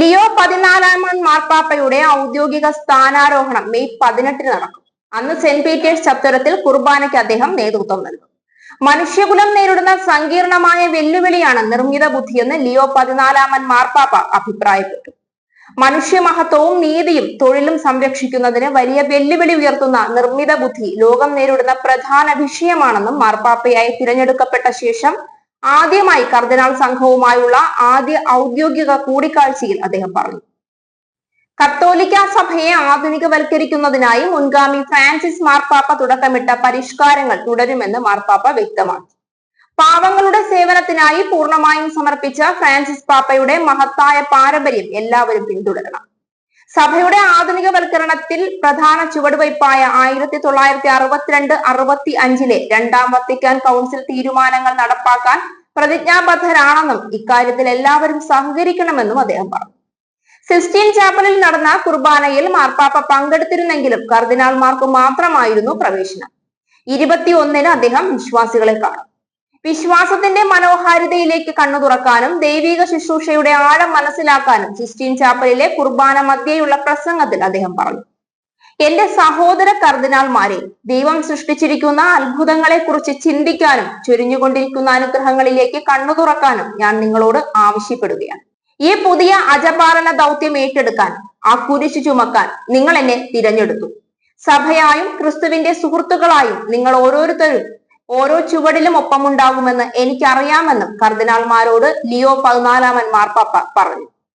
Leo പതിനാലാമൻ മാർപ്പാപ്പയുടെ ഔദ്യോഗിക സ്ഥാനാരോഹണം മെയ് പതിനെട്ടിന് നടക്കും. അന്ന് സെന്റ് പീറ്റേഴ്സ് ചത്വരത്തിൽ കുർബാനയ്ക്ക് അദ്ദേഹം നേതൃത്വം നൽകും. മനുഷ്യകുലം നേരിടുന്ന സങ്കീർണമായ വെല്ലുവിളിയാണ് നിർമ്മിത ബുദ്ധിയെന്ന് ലിയോ പതിനാലാമൻ മാർപ്പാപ്പ അഭിപ്രായപ്പെട്ടു. മനുഷ്യമഹത്വവും നീതിയും തൊഴിലും സംരക്ഷിക്കുന്നതിന് വലിയ വെല്ലുവിളി ഉയർത്തുന്ന നിർമ്മിത ബുദ്ധി ലോകം നേരിടുന്ന പ്രധാന വിഷയമാണെന്നും മാർപ്പാപ്പയായി തിരഞ്ഞെടുക്കപ്പെട്ട ശേഷം ആദ്യമായി കർദിനാൾ സംഘവുമായുള്ള ആദ്യ ഔദ്യോഗിക കൂടിക്കാഴ്ചയിൽ അദ്ദേഹം പറഞ്ഞു. കത്തോലിക്ക സഭയെ ആധുനികവൽക്കരിക്കുന്നതിനായി മുൻഗാമി ഫ്രാൻസിസ് മാർപ്പാപ്പ തുടക്കമിട്ട പരിഷ്കാരങ്ങൾ തുടരുമെന്ന് മാർപ്പാപ്പ വ്യക്തമാക്കി. പാവങ്ങളുടെ സേവനത്തിനായി പൂർണമായും സമർപ്പിച്ച ഫ്രാൻസിസ് പാപ്പയുടെ മഹത്തായ പാരമ്പര്യം എല്ലാവരും പിന്തുടരണം. സഭയുടെ ആധുനികവൽക്കരണത്തിൽ പ്രധാന ചുവടുവയ്പായ ആയിരത്തി തൊള്ളായിരത്തി അറുപത്തിരണ്ട് അറുപത്തി അഞ്ചിലെ രണ്ടാം വത്തിക്കാൻ കൗൺസിൽ തീരുമാനങ്ങൾ നടപ്പാക്കാൻ പ്രതിജ്ഞാബദ്ധരാണെന്നും ഇക്കാര്യത്തിൽ എല്ലാവരും സഹകരിക്കണമെന്നും അദ്ദേഹം പറഞ്ഞു. സിസ്റ്റീൻ ചാപ്പലിൽ നടന്ന കുർബാനയിൽ മാർപ്പാപ്പ പങ്കെടുത്തിരുന്നെങ്കിലും കർദിനാൾമാർക്ക് മാത്രമായിരുന്നു പ്രവേശനം. ഇരുപത്തിയൊന്നിന് അദ്ദേഹം വിശ്വാസികളെ കാണും. വിശ്വാസത്തിന്റെ മനോഹാരിതയിലേക്ക് കണ്ണു തുറക്കാനും ദൈവിക ശുശ്രൂഷയുടെ ആഴം മനസ്സിലാക്കാനും സിസ്റ്റീൻ ചാപ്പലിലെ കുർബാന മധ്യയുള്ള പ്രസംഗത്തിൽ അദ്ദേഹം പറഞ്ഞു. എന്റെ സഹോദര കർദിനാൾമാരെ ദൈവം സൃഷ്ടിച്ചിരിക്കുന്ന അത്ഭുതങ്ങളെ കുറിച്ച് ചിന്തിക്കാനും ചൊരിഞ്ഞുകൊണ്ടിരിക്കുന്ന അനുഗ്രഹങ്ങളിലേക്ക് കണ്ണു തുറക്കാനും ഞാൻ നിങ്ങളോട് ആവശ്യപ്പെടുകയാണ്. ഈ പുതിയ അജപാലന ദൗത്യം ഏറ്റെടുക്കാൻ ആ കുരിശു ചുമക്കാൻ നിങ്ങൾ എന്നെ തിരഞ്ഞെടുത്തു. സഭയായും ക്രിസ്തുവിന്റെ സുഹൃത്തുക്കളായും നിങ്ങൾ ഓരോരുത്തരും ഓരോ ചുവടിലും ഒപ്പമുണ്ടാകുമെന്ന് എനിക്കറിയാമെന്നും കർദിനാൾമാരോട് ലിയോ പതിനാലാമൻ മാർപ്പാപ്പ പറഞ്ഞു.